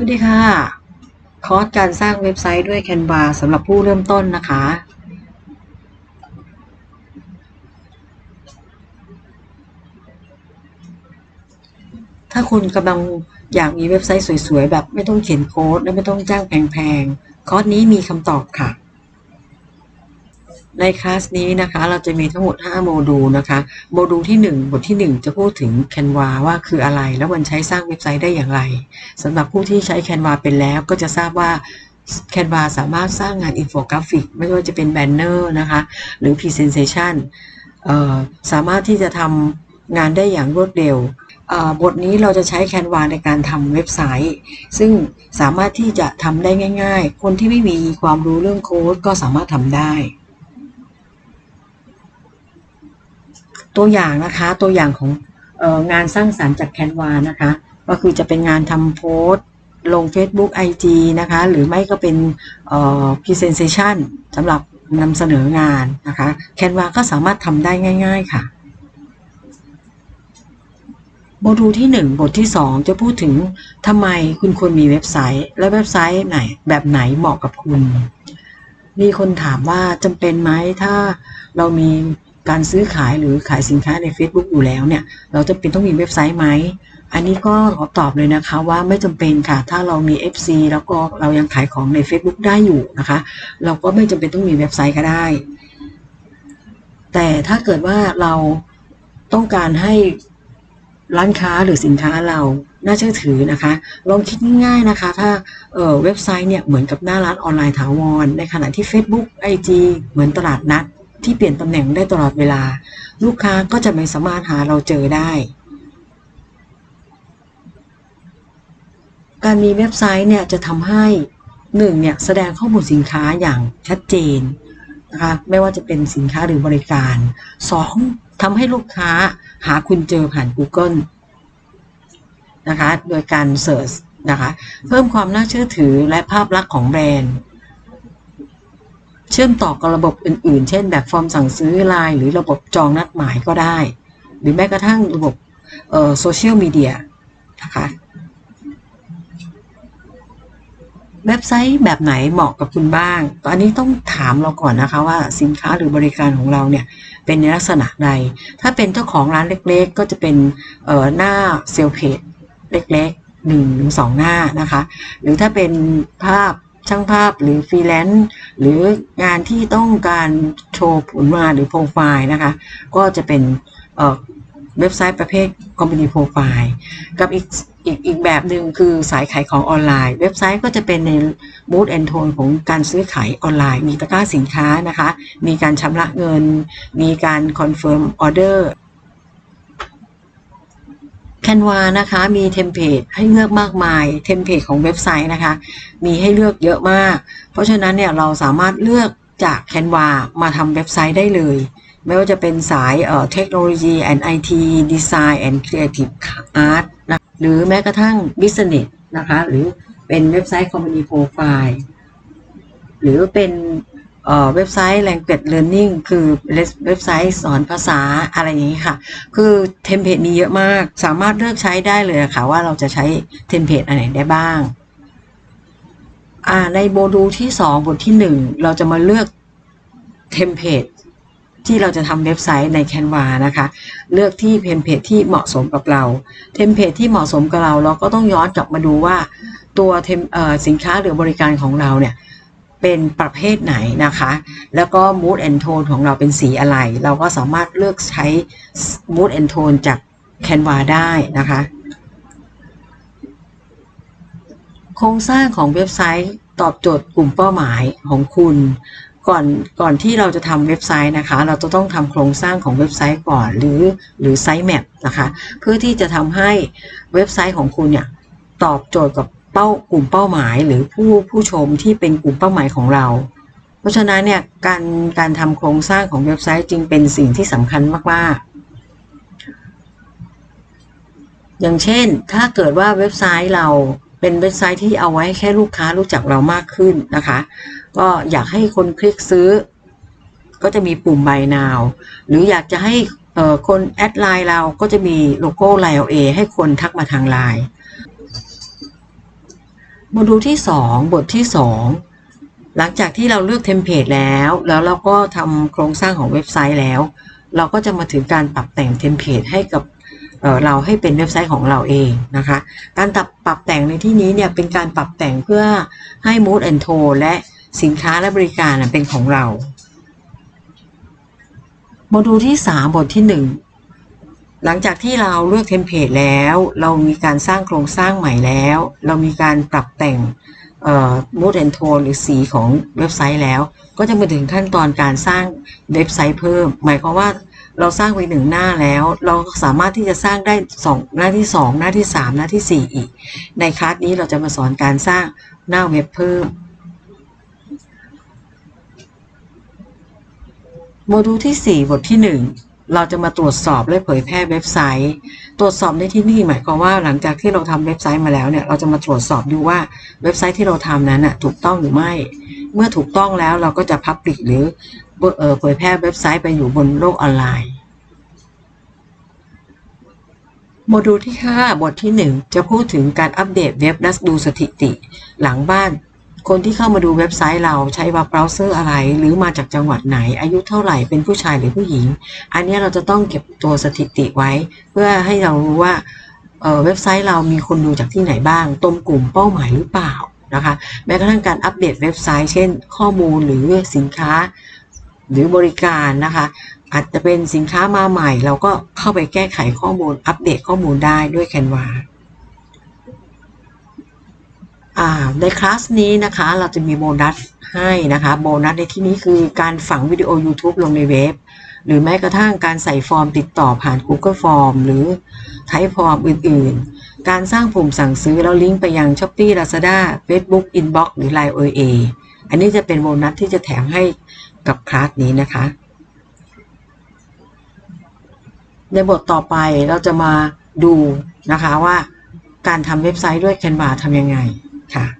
วัสดีค่ะ คอร์สการสร้างเว็บไซต์ด้วย Canva สำหรับผู้เริ่มต้นนะคะ ถ้าคุณกำลังอยากมีเว็บไซต์สวยๆ แบบไม่ต้องเขียนโค้ด และไม่ต้องจ้างแพงๆ คอร์สนี้มีคำตอบค่ะ ในคลาสนี้นะคะเราจะมีทั้งหมด 5 โมดูลนะคะโมดูลที่ 1 บทที่ 1 จะพูดถึง Canva ว่าคืออะไร แล้วมันใช้สร้างเว็บไซต์ได้อย่างไรสำหรับผู้ที่ใช้ Canva เป็นแล้วก็จะทราบว่า Canva สามารถสร้างงานอินโฟกราฟิก ไม่ว่าจะเป็นแบนเนอร์นะคะหรือ Presentation เอ่อสามารถที่จะทำงานได้อย่างรวดเร็วบทนี้เราจะใช้ Canva ในการทำเว็บไซต์ ซึ่งสามารถที่จะทำได้ง่าย ๆ คนที่ไม่มีความรู้เรื่องโค้ดก็สามารถทำได้ ตัวอย่างนะคะตัวอย่างของอองานสร้างสรรค์จากแคนวานะคะ ก็คือจะเป็นงานทำโพสต์ ลง Facebook IG นะคะ หรือไม่ก็เป็นเอ่อ Presentation สำหรับนำเสนองานนะคะแคนวาก็สามารถทำได้ง่าย ๆค่ะโมดูลที่ 1 บทที่ 2 จะพูดถึงทำไมคุณควรมีเว็บไซต์ และเว็บไซต์ไหนแบบไหนเหมาะกับคุณ มีคนถามว่าจำเป็นไหมถ้าเรามี การซื้อขายหรือขายสินค้าใน Facebook อยู่แล้วเนี่ย เราจะเป็นต้องมีเว็บไซต์ไหม อันนี้ก็ขอตอบเลยนะคะว่าไม่จำเป็นค่ะ ถ้าเรามี FC แล้วก็เรายังขายของใน Facebook ได้อยู่นะคะ เราก็ไม่จำเป็นต้องมีเว็บไซต์ก็ได้ แต่ถ้าเกิดว่าเราต้องการให้ร้านค้าหรือสินค้าเราน่าเชื่อถือนะคะ ลองคิดง่ายๆนะคะ ถ้าเออเว็บไซต์เนี่ยเหมือนกับหน้าร้านออนไลน์ถาวร ในขณะที่ Facebook IG เหมือนตลาดนัด ที่เปลี่ยนตำแหน่งได้ตลอดเวลา ลูกค้าก็จะไม่สามารถหาเราเจอได้ การมีเว็บไซต์เนี่ยจะทำให้หนึ่งเนี่ยแสดงข้อมูลสินค้าอย่างชัดเจนนะคะไม่ว่าจะเป็นสินค้าหรือบริการสองทำให้ลูกค้าหาคุณเจอผ่าน Google นะคะโดยการเสิร์ชนะคะเพิ่มความน่าเชื่อถือและภาพลักษณ์ของแบรนด์ เชื่อมต่อกับระบบอื่นๆ เช่น แบบฟอร์มสั่งซื้อไลน์หรือระบบจองนัดหมายก็ได้ หรือแม้กระทั่งระบบโซเชียลมีเดียนะคะเว็บไซต์แบบไหนเหมาะกับคุณบ้างตอนนี้ต้องถามเราก่อนนะคะว่าสินค้าหรือบริการของเราเนี่ยเป็นในลักษณะใด ถ้าเป็นเจ้าของร้านเล็กๆ ก็จะเป็นหน้าเซลเพจเล็กๆหนึ่งหรือสองหน้านะคะ หรือถ้าเป็นภาพช่างภาพหรือฟรีแลนซ์ หรืองานที่ต้องการโชว์ผลงานหรือโปรไฟล์นะคะ ก็จะเป็นเว็บไซต์ประเภท Company Profile กับอีกอีกอีกแบบหนึ่งคือสายขายของออนไลน์ เว็บไซต์ก็จะเป็นใน Mood and Tone ของการซื้อขายออนไลน์ มีตะกร้าสินค้านะคะ มีการชำระเงิน มีการ Confirm Order Canva นะคะมีเทมเพลตให้เลือกมากมายเทมเพลตของเว็บไซต์นะคะ มีให้เลือกเยอะมาก เพราะฉะนั้นเนี่ยเราสามารถเลือกจาก Canva มาทำเว็บไซต์ได้เลย ไม่ว่าจะเป็นสายเอ่อเทคโนโลยี and IT Design and Creative Art นะหรือแม้กระทั่ง Business นะคะ หรือเป็นเว็บไซต์ Company Profile หรือเป็น เว็บไซต์ Language Learning คือเว็บไซต์สอนภาษาอะไรอย่างนี้ค่ะ คือเทมเพลตมีเยอะมาก สามารถเลือกใช้ได้เลยค่ะว่าเราจะใช้เทมเพลตอันไหนได้บ้างในโมดูลที่ 2 บทที่ 1 เราจะมาเลือกเทมเพลตที่เราจะทำเว็บไซต์ใน Canva นะคะ เลือกที่เทมเพลตที่เหมาะสมกับเรา เทมเพลตที่เหมาะสมกับเรา เราก็ต้องย้อนกลับมาดูว่าตัวเทมสินค้าหรือบริการของเราเนี่ย เป็นประเภทไหนนะคะ แล้วก็ mood and tone ของเราเป็นสีอะไร เราก็สามารถเลือกใช้ mood and tone จาก Canva ได้นะคะ โครงสร้างของเว็บไซต์ตอบโจทย์กลุ่มเป้าหมายของคุณก่อนก่อนที่เราจะทำเว็บไซต์นะคะ เราจะต้องทำโครงสร้างของเว็บไซต์ก่อนหรือหรือไซต์แมปนะคะ เพื่อที่จะทำให้เว็บไซต์ของคุณเนี่ยตอบโจทย์กับ เป้ากลุ่มเป้าหมายหรือผู้ผู้ชมที่เป็นกลุ่มเป้าหมายของเรา เพราะฉะนั้นเนี่ยการการทำโครงสร้างของเว็บไซต์จึงเป็นสิ่งที่สำคัญมากๆ อย่างเช่น ถ้าเกิดว่าเว็บไซต์เราเป็นเว็บไซต์ที่เอาไว้แค่ลูกค้ารู้จักเรามากขึ้นนะคะ ก็อยากให้คนคลิกซื้อ ก็จะมีปุ่ม Buy Now หรืออยากจะให้คนแอดไลน์เราก็จะมีโลโก้ไลน์เอให้คนทักมาทางไลน์ โมดูลที่ 2 บทที่ 2 หลังจากที่เราเลือกเทมเพลตแล้ว แล้วเราก็ทำโครงสร้างของเว็บไซต์แล้ว เราก็จะมาถึงการปรับแต่งเทมเพลตให้กับเเราให้เป็นเว็บไซต์ของเราเองนะคะ การปรับปรับแต่งในที่นี้เนี่ยเป็นการปรับแต่งเพื่อให้ Mood and Tone และสินค้าและบริการเป็นของเรา โมดูลที่ 3 บทที่ 1 หลังจากที่เราเลือกเทมเพลตแล้ว เรามีการสร้างโครงสร้างใหม่แล้ว เรามีการปรับแต่งเอ่อ mood and tone หรือสีของเว็บไซต์แล้ว ก็จะมาถึงขั้นตอนการสร้างเว็บไซต์เพิ่ม หมายความว่าเราสร้างไปหนึ่งหน้าแล้ว เราสามารถที่จะสร้างได้สองหน้าที่ 2 หน้าที่ 3 หน้าทีสี่ 4 อีก ในคลาสนี้เราจะมาสอนการสร้างหน้าเว็บเพิ่มโมดูลที่ 4 บทที่ 1 เราจะมาตรวจสอบและเผยแพร่เว็บไซต์ ตรวจสอบในที่นี่หมายความว่าหลังจากที่เราทำเว็บไซต์มาแล้วเนี่ยเราจะมาตรวจสอบดูว่าเว็บไซต์ที่เราทำนั้นน่ะถูกต้องหรือไม่ เมื่อถูกต้องแล้วเราก็จะพับลิกหรือเอ่อเผยแพร่เว็บไซต์ไปอยู่บนโลกออนไลน์โมดูลที่ 5 บทที่ 1 จะพูดถึงการอัปเดตเว็บและดูสถิติ หลังบ้าน คนที่เข้ามาดูเว็บไซต์เราใช้เว็บเบราว์เซอร์อะไร หรือมาจากจังหวัดไหน อายุเท่าไหร่เป็นผู้ชายหรือผู้หญิง อันนี้เราจะต้องเก็บตัวสถิติไว้ เพื่อให้เรารู้ว่าเเว็บไซต์เรามีคนดูจากที่ไหนบ้าง ตรงกลุ่มเป้าหมายหรือเปล่านะคะแม้กระทั่งการอัปเดตเว็บไซต์ เช่น ข้อมูลหรือสินค้าหรือบริการนะคะ อาจจะเป็นสินค้ามาใหม่ เราก็เข้าไปแก้ไขข้อมูลอัปเดตข้อมูลได้ด้วย Canva อ่า ในคลาสนี้นะคะเราจะมีโบนัสให้นะคะโบนัสในที่นี้คือการฝังวิดีโอ YouTube ลงในเว็บ หรือแม้กระทั่งการใส่ฟอร์มติดต่อผ่าน Google Form หรือ Type Form อื่นๆ การสร้างปุ่มสั่งซื้อแล้วลิงก์ไปยัง Shopee Lazada Facebook Inbox หรือ Line OA อันนี้จะเป็นโบนัสที่จะแถมให้กับคลาสนี้นะคะ ในบทต่อไปเราจะมาดูนะคะว่าการทำเว็บไซต์ด้วย Canva ทำยังไง ค่ะ